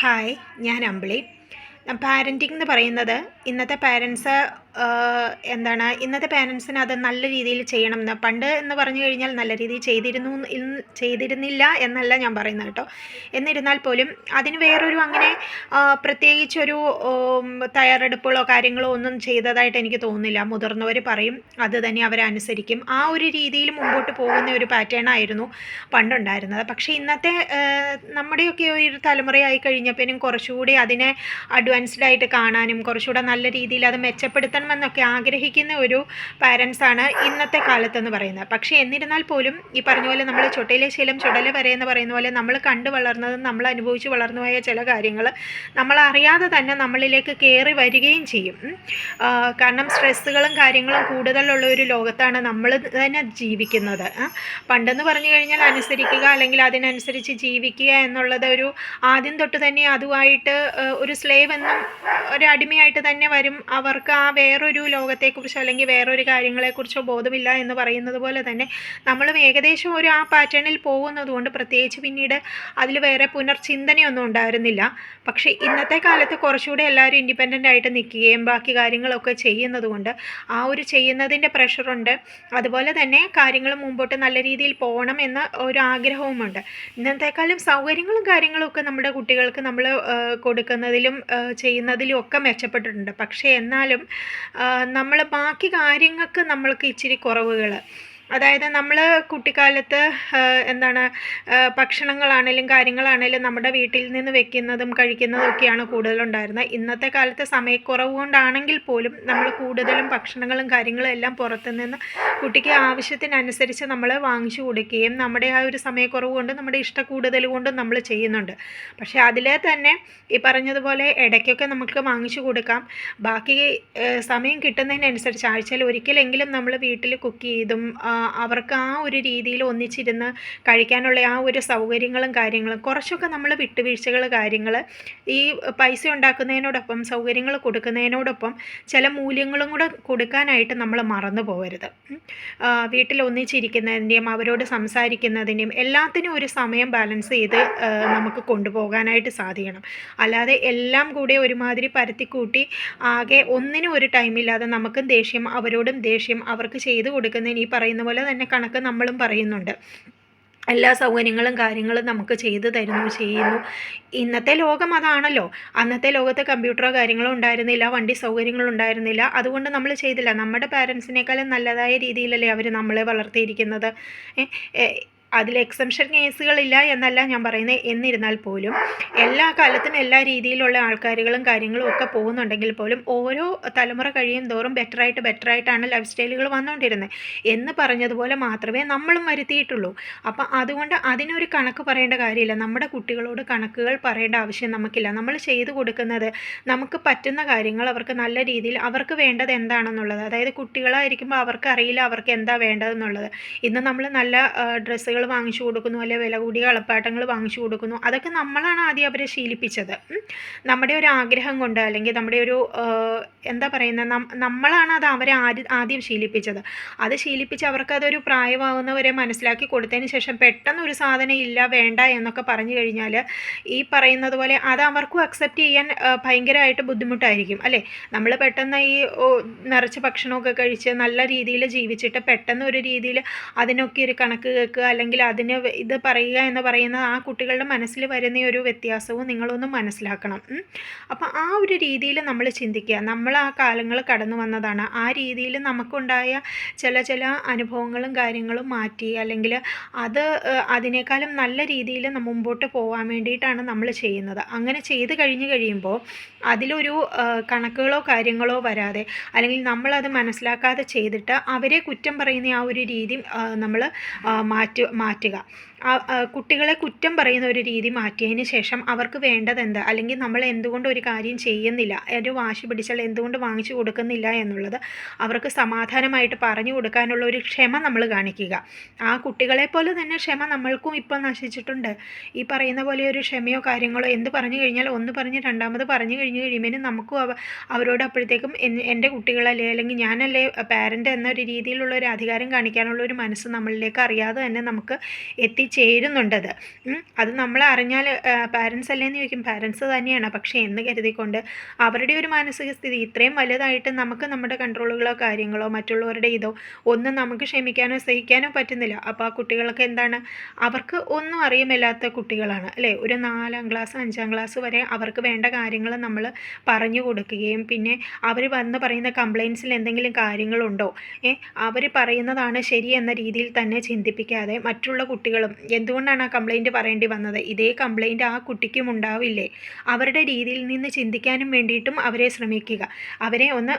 Hi ഞാൻ അമ്പിളി. Parenting എന്ന് പറയുന്നത് ഇന്നത്തെ പാരൻസ് എന്താണ് ഇന്നത്തെ പാരൻസിന് അത് നല്ല രീതിയിൽ ചെയ്യണം എന്ന് പണ്ട് എന്ന് പറഞ്ഞു കഴിഞ്ഞാൽ നല്ല രീതിയിൽ ചെയ്തിരുന്നു ചെയ്തിരുന്നില്ല എന്നല്ല ഞാൻ പറയുന്നത് കേട്ടോ. എന്നിരുന്നാൽ പോലും അതിന് വേറൊരു അങ്ങനെ പ്രത്യേകിച്ചൊരു തയ്യാറെടുപ്പുകളോ കാര്യങ്ങളോ ഒന്നും ചെയ്തതായിട്ട് എനിക്ക് തോന്നുന്നില്ല. മുതിർന്നവർ പറയും അത് തന്നെ അവരനുസരിക്കും ആ ഒരു രീതിയിൽ മുമ്പോട്ട് പോകുന്ന ഒരു പാറ്റേൺ ആയിരുന്നു പണ്ടുണ്ടായിരുന്നത്. പക്ഷേ ഇന്നത്തെ നമ്മുടെയൊക്കെ ഒരു തലമുറയായി കഴിഞ്ഞപ്പോഴും കുറച്ചുകൂടി അതിനെ അഡ്വാൻസ്ഡ് ആയിട്ട് കാണാനും കുറച്ചുകൂടെ നല്ല രീതിയിൽ അത് മെച്ചപ്പെടുത്തണമെന്നൊക്കെ ആഗ്രഹിക്കുന്ന ഒരു പാരൻസാണ് ഇന്നത്തെ കാലത്തെന്ന് പറയുന്നത്. പക്ഷേ എന്നിരുന്നാൽ പോലും ഈ പറഞ്ഞ പോലെ നമ്മൾ ചൊട്ടയിലെ ശീലം ചുടല വരെ എന്ന് പറയുന്ന പോലെ നമ്മൾ കണ്ടു വളർന്നതും നമ്മൾ അനുഭവിച്ച് വളർന്നു പോയ ചില കാര്യങ്ങൾ നമ്മൾ അറിയാതെ തന്നെ നമ്മളിലേക്ക് കയറി വരികയും ചെയ്യും. കാരണം സ്ട്രെസ്സുകളും കാര്യങ്ങളും കൂടുതലുള്ള ഒരു ലോകത്താണ് നമ്മൾ തന്നെ ജീവിക്കുന്നത്. പണ്ടെന്ന് പറഞ്ഞു കഴിഞ്ഞാൽ അനുസരിക്കുക അല്ലെങ്കിൽ അതിനനുസരിച്ച് ജീവിക്കുക എന്നുള്ളത് ഒരു ആദ്യം തൊട്ട് തന്നെ അതുമായിട്ട് ഒരു സ്ലേവ് എന്നും ഒരു അടിമയായിട്ട് തന്നെ വരും. അവർക്ക് ആ വേറൊരു ലോകത്തെക്കുറിച്ചോ അല്ലെങ്കിൽ വേറൊരു കാര്യങ്ങളെക്കുറിച്ചോ ബോധമില്ല എന്ന് പറയുന്നത് പോലെ തന്നെ നമ്മളും ഏകദേശം ഒരു ആ പാറ്റേണിൽ പോകുന്നത് കൊണ്ട് പ്രത്യേകിച്ച് പിന്നീട് അതിൽ വേറെ പുനർചിന്തനയൊന്നും ഉണ്ടായിരുന്നില്ല. പക്ഷേ ഇന്നത്തെ കാലത്ത് കുറച്ചുകൂടെ എല്ലാവരും ഇൻഡിപെൻഡന്റ് ആയിട്ട് നിൽക്കുകയും ബാക്കി കാര്യങ്ങളൊക്കെ ചെയ്യുന്നതുകൊണ്ട് ആ ഒരു ചെയ്യുന്നതിന്റെ പ്രഷറുണ്ട് അതുപോലെ തന്നെ കാര്യങ്ങൾ മുമ്പോട്ട് നല്ല രീതിയിൽ പോകണം എന്ന ഒരു ആഗ്രഹവുമുണ്ട്. ഇന്നത്തെക്കാളും സൗകര്യങ്ങളും കാര്യങ്ങളും ഒക്കെ നമ്മുടെ കുട്ടികൾക്ക് നമ്മൾ കൊടുക്കുന്നതിലും ചെയ്യുന്നതിലും ഒക്കെ മെച്ചപ്പെട്ടിട്ടുണ്ട്. പക്ഷേ എന്നാലും നമ്മൾ ബാക്കി കാര്യങ്ങൾക്ക് നമ്മൾക്ക് ഇച്ചിരി കുറവുകൾ അതായത് നമ്മൾ കുട്ടിക്കാലത്ത് എന്താണ് ഭക്ഷണങ്ങളാണേലും കാര്യങ്ങളാണേലും നമ്മുടെ വീട്ടിൽ നിന്ന് വെക്കുന്നതും കഴിക്കുന്നതും ഒക്കെയാണ് കൂടുതലുണ്ടായിരുന്നത്. ഇന്നത്തെ കാലത്ത് സമയക്കുറവ് കൊണ്ടാണെങ്കിൽ പോലും നമ്മൾ കൂടുതലും ഭക്ഷണങ്ങളും കാര്യങ്ങളും എല്ലാം പുറത്തു നിന്ന് കുട്ടിക്ക് ആവശ്യത്തിനനുസരിച്ച് നമ്മൾ വാങ്ങിച്ചു കൊടുക്കുകയും നമ്മുടെ ആ ഒരു സമയക്കുറവ് കൊണ്ട് നമ്മുടെ ഇഷ്ട കൂടുതൽ കൊണ്ടും നമ്മൾ ചെയ്യുന്നുണ്ട്. പക്ഷേ അതിലെ തന്നെ ഈ പറഞ്ഞതുപോലെ ഇടയ്ക്കൊക്കെ നമുക്ക് വാങ്ങിച്ചു കൊടുക്കാം. ബാക്കി സമയം കിട്ടുന്നതിനനുസരിച്ച് ആഴ്ചയിൽ ഒരിക്കലെങ്കിലും നമ്മൾ വീട്ടിൽ കുക്ക് ചെയ്തും അവർക്ക് ആ ഒരു രീതിയിൽ ഒന്നിച്ചിരുന്ന് കഴിക്കാനുള്ള ആ ഒരു സൗകര്യങ്ങളും കാര്യങ്ങളും കുറച്ചൊക്കെ നമ്മൾ വിട്ടുവീഴ്ചകൾ കാര്യങ്ങൾ ഈ പൈസ ഉണ്ടാക്കുന്നതിനോടൊപ്പം സൗകര്യങ്ങൾ കൊടുക്കുന്നതിനോടൊപ്പം ചില മൂല്യങ്ങളും കൂടെ കൊടുക്കാനായിട്ട് നമ്മൾ മറന്നു പോകരുത്. വീട്ടിൽ ഒന്നിച്ചിരിക്കുന്നതിന്റെയും അവരോട് സംസാരിക്കുന്നതിന്റെയും എല്ലാത്തിനും ഒരു സമയം ബാലൻസ് ചെയ്ത് നമുക്ക് കൊണ്ടുപോകാനായിട്ട് സാധിക്കണം. അല്ലാതെ എല്ലാം കൂടെ ഒരുമാതിരി പരത്തിക്കൂട്ടി ആകെ ഒന്നിനും ഒരു ടൈമില്ലാതെ നമുക്കും ദേഷ്യം അവരോടും ദേഷ്യം അവർക്ക് ചെയ്തു കൊടുക്കുന്നതിന് ഈ പറയുന്ന പോലെ തന്നെ കണക്ക് നമ്മളും പറയുന്നുണ്ട്. എല്ലാ സൗകര്യങ്ങളും കാര്യങ്ങളും നമുക്ക് ചെയ്തു തരുന്നു ചെയ്യുന്നു. ഇന്നത്തെ ലോകം അതാണല്ലോ. അന്നത്തെ ലോകത്ത് കമ്പ്യൂട്ടറോ കാര്യങ്ങളോ ഉണ്ടായിരുന്നില്ല വണ്ടി സൗകര്യങ്ങളും ഉണ്ടായിരുന്നില്ല. അതുകൊണ്ട് നമ്മൾ ചെയ്തില്ല. നമ്മുടെ പാരൻസിനേക്കാളും നല്ലതായ രീതിയിലല്ലേ അവർ നമ്മളെ വളർത്തിയിരിക്കുന്നത്. അതിൽ എക്സംഷൻ കേസുകളില്ല എന്നല്ല ഞാൻ പറയുന്നത് എന്നിരുന്നാൽ പോലും എല്ലാ കാലത്തും എല്ലാ രീതിയിലുള്ള ആൾക്കാരുകളും കാര്യങ്ങളും ഒക്കെ പോകുന്നുണ്ടെങ്കിൽ പോലും ഓരോ തലമുറ കഴിയും തോറും ബെറ്ററായിട്ട് ബെറ്ററായിട്ടാണ് ലൈഫ് സ്റ്റൈലുകൾ വന്നുകൊണ്ടിരുന്നത് എന്ന് പറഞ്ഞതുപോലെ മാത്രമേ നമ്മളും വരുത്തിയിട്ടുള്ളൂ. അപ്പം അതുകൊണ്ട് അതിനൊരു കണക്ക് പറയേണ്ട കാര്യമില്ല. നമ്മുടെ കുട്ടികളോട് കണക്കുകൾ പറയേണ്ട ആവശ്യം നമുക്കില്ല. നമ്മൾ ചെയ്തു കൊടുക്കുന്നത് നമുക്ക് പറ്റുന്ന കാര്യങ്ങൾ അവർക്ക് നല്ല രീതിയിൽ അവർക്ക് വേണ്ടത് എന്താണെന്നുള്ളത്. അതായത് കുട്ടികളായിരിക്കുമ്പോൾ അവർക്ക് അറിയില്ല അവർക്ക് എന്താ വേണ്ടതെന്നുള്ളത്. ഇന്ന് നമ്മൾ നല്ല ഡ്രസ്സുകൾ വാങ്ങിച്ചു കൊടുക്കുന്നു അല്ലെ വില കൂടിയ കളപ്പാട്ടങ്ങൾ വാങ്ങിച്ചു കൊടുക്കുന്നു അതൊക്കെ നമ്മളാണ് ആദ്യം അവരെ ശീലിപ്പിച്ചത്. നമ്മുടെ ഒരു ആഗ്രഹം കൊണ്ട് അല്ലെങ്കിൽ നമ്മുടെ ഒരു എന്താ പറയുന്നത് നമ്മളാണ് അത് അവരെ ആദ്യം ശീലിപ്പിച്ചത്. അത് ശീലിപ്പിച്ച് അവർക്ക് അതൊരു പ്രായമാകുന്നവരെ മനസ്സിലാക്കി കൊടുത്തതിന് ശേഷം പെട്ടെന്ന് ഒരു സാധനം ഇല്ല വേണ്ട എന്നൊക്കെ പറഞ്ഞു കഴിഞ്ഞാൽ ഈ പറയുന്നത് പോലെ അത് അവർക്കും അക്സെപ്റ്റ് ചെയ്യാൻ ഭയങ്കരമായിട്ട് ബുദ്ധിമുട്ടായിരിക്കും അല്ലേ? നമ്മൾ പെട്ടെന്ന് ഈ നിറച്ച് ഭക്ഷണമൊക്കെ കഴിച്ച് നല്ല രീതിയിൽ ജീവിച്ചിട്ട് പെട്ടെന്ന് ഒരു രീതിയിൽ അതിനൊക്കെ ഒരു കണക്ക് കേൾക്കുക അല്ലെങ്കിൽ അതിന് വ- ഇത് പറയുക എന്ന് പറയുന്ന ആ കുട്ടികളുടെ മനസ്സിൽ വരുന്ന ഒരു വ്യത്യാസവും നിങ്ങളൊന്ന് മനസ്സിലാക്കണം. അപ്പം അപ്പോൾ ആ ഒരു രീതിയിൽ നമ്മൾ ചിന്തിക്കുക. നമ്മൾ ആ കാലങ്ങൾ കടന്നു വന്നതാണ്. ആ രീതിയിൽ നമുക്കുണ്ടായ ചില ചില അനുഭവങ്ങളും കാര്യങ്ങളും മാറ്റി അല്ലെങ്കിൽ അത് അതിനേക്കാളും നല്ല രീതിയിൽ മുമ്പോട്ട് പോകാൻ വേണ്ടിയിട്ടാണ് നമ്മൾ ചെയ്യുന്നത്. അങ്ങനെ ചെയ്ത് കഴിഞ്ഞ് കഴിയുമ്പോൾ അതിലൊരു കണക്കുകളോ കാര്യങ്ങളോ വരാതെ അല്ലെങ്കിൽ നമ്മളത് മനസ്സിലാക്കാതെ ചെയ്തിട്ട് അവരെ കുറ്റം പറയുന്ന ആ ഒരു രീതി നമ്മൾ മാറ്റി മാറ്റുക. കുട്ടികളെ കുറ്റം പറയുന്ന ഒരു രീതി മാറ്റിയതിന് ശേഷം അവർക്ക് വേണ്ടത് എന്താ അല്ലെങ്കിൽ നമ്മൾ എന്തുകൊണ്ട് ഒരു കാര്യം ചെയ്യുന്നില്ല? ഒരു വാശി പിടിച്ചാൽ എന്തുകൊണ്ട് വാങ്ങിച്ചു കൊടുക്കുന്നില്ല എന്നുള്ളത് അവർക്ക് സമാധാനമായിട്ട് പറഞ്ഞു കൊടുക്കാനുള്ള ഒരു ക്ഷമ നമ്മൾ കാണിക്കുക. ആ കുട്ടികളെ പോലെ തന്നെ ക്ഷമ നമ്മൾക്കും ഇപ്പോൾ നശിച്ചിട്ടുണ്ട്. ഈ പറയുന്ന പോലെ ഒരു ക്ഷമയോ കാര്യങ്ങളോ എന്ത് പറഞ്ഞു കഴിഞ്ഞാൽ ഒന്ന് പറഞ്ഞ് രണ്ടാമത് പറഞ്ഞു കഴിഞ്ഞ് കഴിയുമ്പോൾ നമുക്കും അവ അവരോട് അപ്പോഴത്തേക്കും എന്റെ കുട്ടികളല്ലേ അല്ലെങ്കിൽ ഞാനല്ലേ പാരന്റ് എന്നൊരു രീതിയിലുള്ള ഒരു അധികാരം കാണിക്കാനുള്ള ഒരു മനസ്സ് നമ്മളിലേക്ക് അറിയാതെ തന്നെ നമുക്ക് എത്തിച്ചേരും ചേരുന്നുണ്ടത്. അത് നമ്മൾ അറിഞ്ഞാൽ പാരൻസ് അല്ലേന്ന് ചോദിക്കും. പാരൻസ് തന്നെയാണ്. പക്ഷേ എന്ന് കരുതിക്കൊണ്ട് അവരുടെ ഒരു മാനസിക സ്ഥിതി ഇത്രയും വലുതായിട്ട് നമുക്ക് നമ്മുടെ കൺട്രോളുകളോ കാര്യങ്ങളോ മറ്റുള്ളവരുടെ ഇതോ ഒന്നും നമുക്ക് ക്ഷമിക്കാനോ സഹിക്കാനോ പറ്റുന്നില്ല. അപ്പോൾ ആ കുട്ടികൾക്ക് എന്താണ്? അവർക്ക് ഒന്നും അറിയുമില്ലാത്ത കുട്ടികളാണ് അല്ലേ? ഒരു നാലാം ക്ലാസ് അഞ്ചാം ക്ലാസ് വരെ അവർക്ക് വേണ്ട കാര്യങ്ങൾ നമ്മൾ പറഞ്ഞു കൊടുക്കുകയും പിന്നെ അവർ വന്ന് പറയുന്ന കംപ്ലയിൻസിൽ എന്തെങ്കിലും കാര്യങ്ങളുണ്ടോ? ഏ അവർ പറയുന്നതാണ് ശരി എന്ന രീതിയിൽ തന്നെ ചിന്തിപ്പിക്കാതെ മറ്റുള്ള കുട്ടികളും എന്തുകൊണ്ടാണ് ആ കംപ്ലയിന്റ് പറയേണ്ടി വന്നത്? ഇതേ കംപ്ലയിന്റ് ആ കുട്ടിക്കും ഉണ്ടാവില്ലേ? അവരുടെ രീതിയിൽ നിന്ന് ചിന്തിക്കാനും വേണ്ടിയിട്ടും അവരെ ശ്രമിക്കുക. അവരെ ഒന്ന്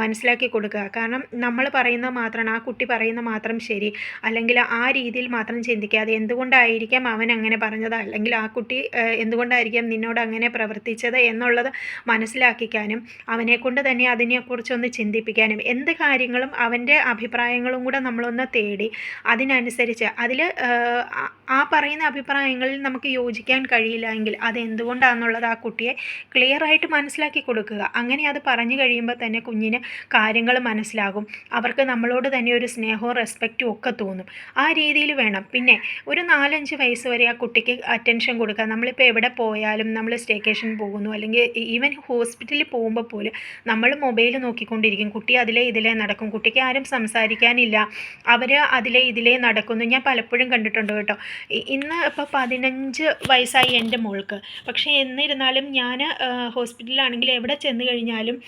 മനസ്സിലാക്കി കൊടുക്കുക. കാരണം നമ്മൾ പറയുന്ന മാത്രമാണ് ആ കുട്ടി പറയുന്ന മാത്രം ശരി. അല്ലെങ്കിൽ ആ രീതിയിൽ മാത്രം ചിന്തിക്കാതെ എന്തുകൊണ്ടായിരിക്കാം അവൻ അങ്ങനെ പറഞ്ഞത്? അല്ലെങ്കിൽ ആ കുട്ടി എന്തുകൊണ്ടായിരിക്കാം നിന്നോട് അങ്ങനെ പ്രവർത്തിച്ചത് എന്നുള്ളത് മനസ്സിലാക്കിക്കാനും അവനെ കൊണ്ട് തന്നെ അതിനെക്കുറിച്ചൊന്ന് ചിന്തിപ്പിക്കാനും എന്ത് കാര്യങ്ങളും അവന്റെ അഭിപ്രായങ്ങളും കൂടെ നമ്മളൊന്ന് തേടി അതിനനുസരിച്ച് അതിൽ ആ പറയുന്ന അഭിപ്രായങ്ങളിൽ നമുക്ക് യോജിക്കാൻ കഴിയില്ല എങ്കിൽ അത് എന്തുകൊണ്ടാണെന്നുള്ളത് ആ കുട്ടിയെ ക്ലിയർ ആയിട്ട് മനസ്സിലാക്കി കൊടുക്കുക. അങ്ങനെ അത് പറഞ്ഞു കഴിയുമ്പോൾ തന്നെ കുഞ്ഞിന് കാര്യങ്ങൾ മനസ്സിലാകും. അവർക്ക് നമ്മളോട് തന്നെ ഒരു സ്നേഹവും റെസ്പെക്റ്റും ഒക്കെ തോന്നും. ആ രീതിയിൽ വേണം. പിന്നെ ഒരു നാലഞ്ച് വയസ്സ് വരെ ആ കുട്ടിക്ക് അറ്റൻഷൻ കൊടുക്കുക. നമ്മളിപ്പോൾ എവിടെ പോയാലും നമ്മൾ സ്റ്റേക്കേഷൻ പോകുന്നു. അല്ലെങ്കിൽ ഈവൻ ഹോസ്പിറ്റലിൽ പോകുമ്പോൾ പോലും നമ്മൾ മൊബൈൽ നോക്കിക്കൊണ്ടിരിക്കും. കുട്ടി അതിലേ ഇതിലേ നടക്കും. കുട്ടിക്ക് ആരും സംസാരിക്കാനില്ല. അവർ അതിലേ ഇതിലേ നടക്കുന്നു. ഞാൻ പലപ്പോഴും കണ്ടിട്ടുണ്ട് കേട്ടോ. ഇ- ഇന്ന് ഇപ്പോൾ പതിനഞ്ച് വയസ്സായി എന്റെ മോൾക്ക്. പക്ഷേ എന്നിരുന്നാലും ഞാൻ ഹോസ്പിറ്റലിലാണെങ്കിൽ എവിടെ ചെന്ന് കഴിഞ്ഞാലും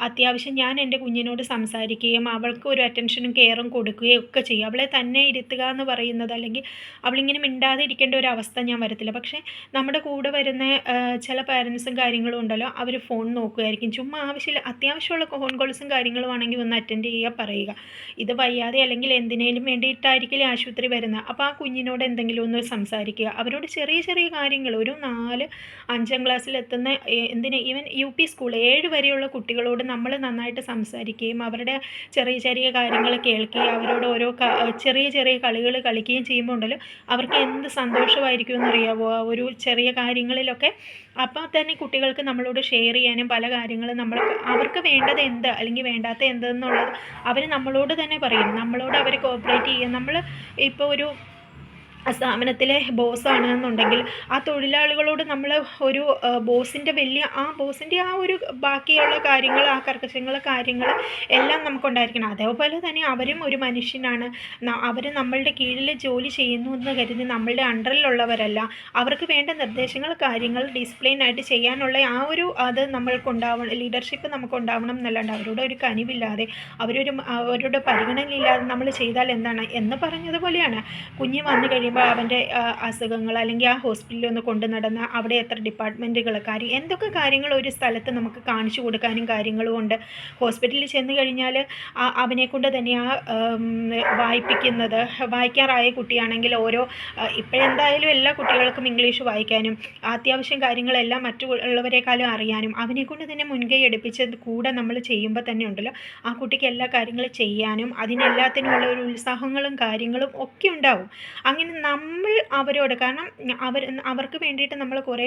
അത്യാവശ്യം ഞാൻ എന്റെ കുഞ്ഞിനോട് സംസാരിക്കുകയും അവൾക്ക് ഒരു അറ്റൻഷനും കെയറും കൊടുക്കുകയും ഒക്കെ ചെയ്യും. അവളെ തന്നെ ഇരുത്തുക എന്ന് പറയുന്നത് അല്ലെങ്കിൽ അവളിങ്ങനെ മിണ്ടാതെ ഇരിക്കേണ്ട ഒരു അവസ്ഥ ഞാൻ വരത്തില്ല. പക്ഷേ നമ്മുടെ കൂടെ വരുന്ന ചില പാരൻസും കാര്യങ്ങളും ഉണ്ടല്ലോ അവർ ഫോൺ നോക്കുമായിരിക്കും ചുമ്മാ ആവശ്യമില്ല അത്യാവശ്യമുള്ള ഫോൺ കോൾസും കാര്യങ്ങളും ആണെങ്കിൽ ഒന്ന് അറ്റൻഡ് ചെയ്യുക പറയുക. ഇത് വയ്യാതെ അല്ലെങ്കിൽ എന്തിനേലും വേണ്ടിയിട്ടായിരിക്കില്ല ആശുപത്രി വരുന്നത്? അപ്പോൾ ആ കുഞ്ഞിനോട് എന്തെങ്കിലും ഒന്ന് സംസാരിക്കുക. അവരോട് ചെറിയ ചെറിയ കാര്യങ്ങൾ. ഒരു നാല് അഞ്ചാം എന്തിനെ എന്തിന് ഈവൻ യു പി സ്കൂൾ ഏഴ് വരെയുള്ള കുട്ടികളോട് നമ്മൾ നന്നായിട്ട് സംസാരിക്കുകയും അവരുടെ ചെറിയ ചെറിയ കാര്യങ്ങൾ കേൾക്കുകയും അവരോട് ഓരോ ചെറിയ ചെറിയ കളികൾ കളിക്കുകയും ചെയ്യുമ്പോൾ ഉണ്ടല്ലോ അവർക്ക് എന്ത് സന്തോഷമായിരിക്കും എന്നറിയാവോ ആ ഒരു ചെറിയ കാര്യങ്ങളിലൊക്കെ അപ്പോൾ തന്നെ കുട്ടികൾക്ക് നമ്മളോട് ഷെയർ ചെയ്യാനും പല കാര്യങ്ങളും നമ്മൾ അവർക്ക് വേണ്ടത് എന്ത്? അല്ലെങ്കിൽ വേണ്ടാത്ത എന്തെന്നുള്ളത് അവർ നമ്മളോട് തന്നെ പറയും. നമ്മളോട് അവർ കോപ്പറേറ്റ് ചെയ്യും നമ്മൾ ഇപ്പോൾ ഒരു സ്ഥാപനത്തിലെ ബോസാണ് എന്നുണ്ടെങ്കിൽ ആ തൊഴിലാളികളോട് നമ്മൾ ഒരു ബോസിന്റെ വലിയ ആ ബോസിന്റെ ആ ഒരു ബാക്കിയുള്ള കാര്യങ്ങൾ ആ കർക്കശങ്ങൾ കാര്യങ്ങൾ എല്ലാം നമുക്കുണ്ടായിരിക്കണം. അതേപോലെ തന്നെ അവരും ഒരു മനുഷ്യനാണ്. അവർ നമ്മളുടെ കീഴിൽ ജോലി ചെയ്യുന്നു എന്ന് കരുതി നമ്മളുടെ അണ്ടറിലുള്ളവരല്ല. അവർക്ക് വേണ്ട നിർദ്ദേശങ്ങൾ കാര്യങ്ങൾ ഡിസിപ്ലിൻ ആയിട്ട് ചെയ്യാനുള്ള ആ ഒരു അത് നമ്മൾക്കുണ്ടാവണം ലീഡർഷിപ്പ് നമുക്കുണ്ടാവണം എന്നല്ലാണ്ട് അവരോട് ഒരു കനിവില്ലാതെ അവരൊരു അവരുടെ പരിഗണനയില്ലാതെ നമ്മൾ ചെയ്താൽ എന്താണ്? എന്ന് പറഞ്ഞതുപോലെയാണ്. കുഞ്ഞ് വന്നു കഴിയുമ്പോൾ അവന്റെ അസുഖങ്ങൾ അല്ലെങ്കിൽ ആ ഹോസ്പിറ്റലിൽ ഒന്ന് കൊണ്ടു നടന്ന അവിടെ എത്ര ഡിപ്പാർട്ട്മെന്റുകൾ കാര്യം എന്തൊക്കെ കാര്യങ്ങൾ ഒരു സ്ഥലത്ത് നമുക്ക് കാണിച്ചു കൊടുക്കാനും കാര്യങ്ങളും ഉണ്ട്. ഹോസ്പിറ്റലിൽ ചെന്ന് കഴിഞ്ഞാൽ അവനെ കൊണ്ട് തന്നെ ആ വായിപ്പിക്കുന്നത് വായിക്കാറായ കുട്ടിയാണെങ്കിൽ ഓരോ ഇപ്പോഴെന്തായാലും എല്ലാ കുട്ടികൾക്കും ഇംഗ്ലീഷ് വായിക്കാനും അത്യാവശ്യം കാര്യങ്ങളെല്ലാം മറ്റുള്ളവരെക്കാളും അറിയാനും അവനെ കൊണ്ട് തന്നെ മുൻകൈ എടുപ്പിച്ചത് കൂടെ നമ്മൾ ചെയ്യുമ്പോൾ തന്നെ ഉണ്ടല്ലോ. ആ കുട്ടിക്ക് എല്ലാ കാര്യങ്ങളും ചെയ്യാനും അതിനെല്ലാത്തിനുമുള്ള ഒരു ഉത്സാഹങ്ങളും കാര്യങ്ങളും ഒക്കെ ഉണ്ടാവും. അങ്ങനെ നമ്മൾ അവരോട് കാരണം അവർ അവർക്ക് വേണ്ടിയിട്ട് നമ്മൾ കുറേ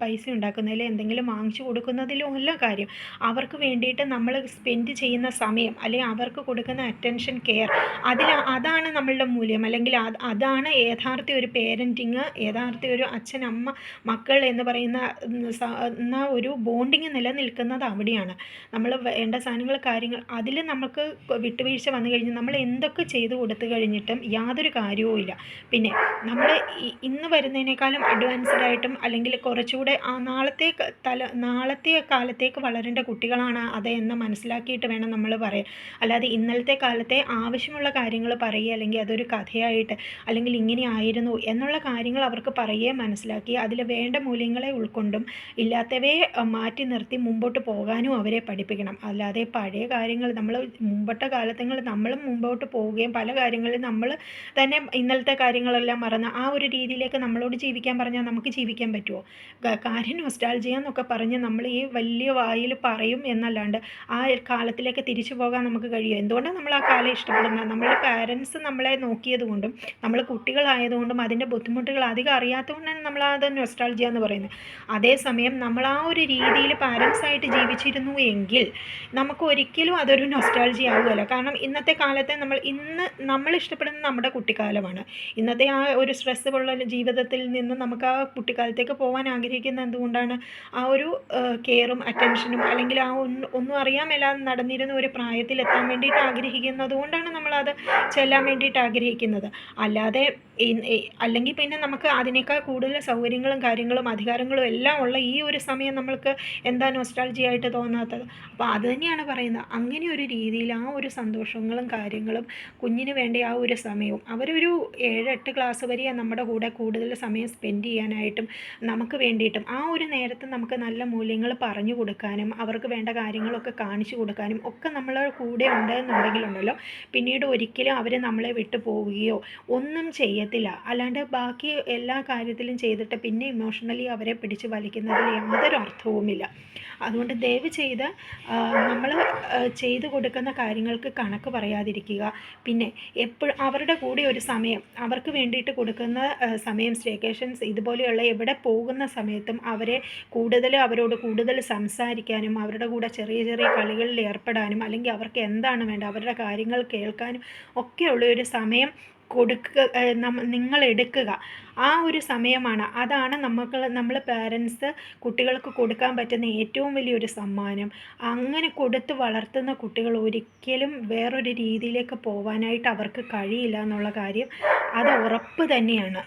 പൈസ ഉണ്ടാക്കുന്നതിൽ എന്തെങ്കിലും വാങ്ങിച്ചു കൊടുക്കുന്നതിലും അല്ല കാര്യം. അവർക്ക് വേണ്ടിയിട്ട് നമ്മൾ സ്പെൻഡ് ചെയ്യുന്ന സമയം അല്ലെങ്കിൽ അവർക്ക് കൊടുക്കുന്ന അറ്റൻഷൻ കെയർ അതിൽ അതാണ് നമ്മളുടെ മൂല്യം. അല്ലെങ്കിൽ അത് അതാണ് യഥാർത്ഥ ഒരു പേരന്റിങ് യഥാർത്ഥ ഒരു അച്ഛൻ അമ്മ മക്കൾ എന്ന് പറയുന്ന ഒരു ബോണ്ടിങ് നിലനിൽക്കുന്നത് അവിടെയാണ്. നമ്മൾ വേണ്ട സാധനങ്ങൾ കാര്യങ്ങൾ അതിൽ നമുക്ക് വിട്ടുവീഴ്ച വന്നു കഴിഞ്ഞാൽ നമ്മൾ എന്തൊക്കെ ചെയ്തു കൊടുത്തു കഴിഞ്ഞിട്ടും യാതൊരു കാര്യവും ഇല്ല പിന്നെ നമ്മൾ ഇന്ന് വരുന്നതിനേക്കാളും അഡ്വാൻസ്ഡ് ആയിട്ടും അല്ലെങ്കിൽ കുറച്ചുകൂടെ ആ നാളത്തെ തല നാളത്തെ കാലത്തേക്ക് വളരേണ്ട കുട്ടികളാണ് അത് എന്ന് മനസ്സിലാക്കിയിട്ട് വേണം നമ്മൾ പറയാൻ. അല്ലാതെ ഇന്നലത്തെ കാലത്തെ ആവശ്യമുള്ള കാര്യങ്ങൾ പറയുക അല്ലെങ്കിൽ അതൊരു കഥയായിട്ട് അല്ലെങ്കിൽ ഇങ്ങനെ ആയിരുന്നു എന്നുള്ള കാര്യങ്ങൾ അവർക്ക് പറയുകയും മനസ്സിലാക്കി അതിൽ വേണ്ട മൂല്യങ്ങളെ ഉൾക്കൊണ്ടും ഇല്ലാത്തവയെ മാറ്റി നിർത്തി മുമ്പോട്ട് പോകാനും അവരെ പഠിപ്പിക്കണം. അല്ലാതെ പഴയ കാര്യങ്ങൾ നമ്മൾ മുമ്പത്തെ കാലത്തങ്ങൾ നമ്മളും മുമ്പോട്ട് പോവുകയും പല കാര്യങ്ങളിൽ നമ്മൾ തന്നെ ഇന്നലത്തെ കാര്യങ്ങളെല്ലാം മറന്ന് ആ ഒരു രീതിയിലേക്ക് നമ്മളോട് ജീവിക്കാൻ പറഞ്ഞാൽ നമുക്ക് ജീവിക്കാൻ പറ്റുമോ? കാര്യം നൊസ്റ്റാൾജിയ എന്നൊക്കെ പറഞ്ഞ് നമ്മൾ ഈ വലിയ വായിൽ പറയും എന്നല്ലാണ്ട് ആ കാലത്തിലേക്ക് തിരിച്ചു പോകാൻ നമുക്ക് കഴിയും എന്തുകൊണ്ടാണ് നമ്മൾ ആ കാലം ഇഷ്ടപ്പെടുന്നത്? നമ്മളെ പാരൻസ് നമ്മളെ നോക്കിയതുകൊണ്ടും നമ്മൾ കുട്ടികളായതുകൊണ്ടും അതിന്റെ ബുദ്ധിമുട്ടുകൾ അധികം അറിയാത്തതുകൊണ്ടാണ് നമ്മൾ അത് നൊസ്റ്റാൾജിയ എന്ന് പറയുന്നത്. അതേസമയം നമ്മൾ ആ ഒരു രീതിയിൽ പാരൻസായിട്ട് ജീവിച്ചിരുന്നു എങ്കിൽ നമുക്ക് ഒരിക്കലും അതൊരു നൊസ്റ്റാൾജി ആവുകയല്ല. കാരണം ഇന്നത്തെ കാലത്തെ നമ്മൾ ഇന്ന് നമ്മൾ ഇഷ്ടപ്പെടുന്ന നമ്മുടെ കുട്ടിക്കാലമാണ്. ഇന്നത്തെ ആ ഒരു സ്ട്രെസ്സുള്ള ജീവിതത്തിൽ നിന്ന് നമുക്ക് ആ കുട്ടിക്കാലത്തേക്ക് പോകാൻ ആഗ്രഹിക്കുന്നത് എന്തുകൊണ്ടാണ്? ആ ഒരു കെയറും അറ്റൻഷനും അല്ലെങ്കിൽ ആ ഒന്ന് ഒന്നും അറിയാൻ നടന്നിരുന്ന ഒരു പ്രായത്തിൽ എത്താൻ വേണ്ടിയിട്ട് ആഗ്രഹിക്കുന്നത് കൊണ്ടാണ് നമ്മളത് ചെല്ലാൻ വേണ്ടിയിട്ട് ആഗ്രഹിക്കുന്നത്. അല്ലാതെ അല്ലെങ്കിൽ പിന്നെ നമുക്ക് അതിനേക്കാൾ കൂടുതൽ സൗകര്യങ്ങളും കാര്യങ്ങളും അധികാരങ്ങളും എല്ലാം ഉള്ള ഈ ഒരു സമയം നമ്മൾക്ക് എന്താ നൊസ്റ്റാൾജി ആയിട്ട് തോന്നാത്തത്? അപ്പോൾ അത് തന്നെയാണ് പറയുന്നത്. അങ്ങനെ ഒരു രീതിയിൽ ആ ഒരു സന്തോഷങ്ങളും കാര്യങ്ങളും കുഞ്ഞിന് വേണ്ടി ആ ഒരു സമയവും അവരൊരു ഏഴ് എട്ട് ക്ലാസ് വരെ നമ്മുടെ കൂടെ കൂടുതൽ സമയം സ്പെൻഡ് ചെയ്യാനായിട്ടും നമുക്ക് വേണ്ടിയിട്ടും ആ ഒരു നേരത്ത് നമുക്ക് നല്ല മൂല്യങ്ങൾ പറഞ്ഞു കൊടുക്കാനും അവർക്ക് വേണ്ട കാര്യങ്ങളൊക്കെ കാണിച്ചു കൊടുക്കാനും ഒക്കെ നമ്മളെ കൂടെ ഉണ്ടെന്നുണ്ടെങ്കിലുണ്ടല്ലോ. പിന്നീട് ഒരിക്കലും അവർ നമ്മളെ വിട്ടു പോവുകയോ ഒന്നും ചെയ്യത്തില്ല. അല്ലാണ്ട് ബാക്കി എല്ലാ കാര്യത്തിലും ചെയ്തിട്ട് പിന്നെ ഇമോഷണലി അവരെ പിടിച്ച് വലിക്കുന്നതിൽ യാതൊരു അർത്ഥവുമില്ല. അതുകൊണ്ട് ദയവ് ചെയ്ത് നമ്മൾ ചെയ്തു കൊടുക്കുന്ന കാര്യങ്ങൾക്ക് കണക്ക് പറയാതിരിക്കുക. പിന്നെ എപ്പോഴും അവരുടെ കൂടെ ഒരു സമയം അവർക്ക് വേണ്ടിയിട്ട് കൊടുക്കുന്ന സമയം സ്റ്റേക്കേഷൻസ് ഇതുപോലെയുള്ള എവിടെ പോകുന്ന സമയത്തും അവരെ കൂടുതൽ അവരോട് കൂടുതൽ സംസാരിക്കാനും അവരുടെ കൂടെ ചെറിയ ചെറിയ കളികളിൽ ഏർപ്പെടാനും അല്ലെങ്കിൽ അവർക്ക് എന്താണ് വേണ്ടത് അവരുടെ കാര്യങ്ങൾ കേൾക്കാനും ഒക്കെയുള്ള ഒരു സമയം കൊടുക്കുക നിങ്ങൾ എടുക്കുക ആ ഒരു സമയമാണ്. അതാണ് നമുക്ക് നമ്മൾ പാരൻസ് കുട്ടികൾക്ക് കൊടുക്കാൻ പറ്റുന്ന ഏറ്റവും വലിയൊരു സമ്മാനം. അങ്ങനെ കൊടുത്ത് വളർത്തുന്ന കുട്ടികൾ ഒരിക്കലും വേറൊരു രീതിയിലേക്ക് പോകാനായിട്ട് അവർക്ക് കഴിയില്ല എന്നുള്ള കാര്യം അത് ഉറപ്പ് തന്നെയാണ്.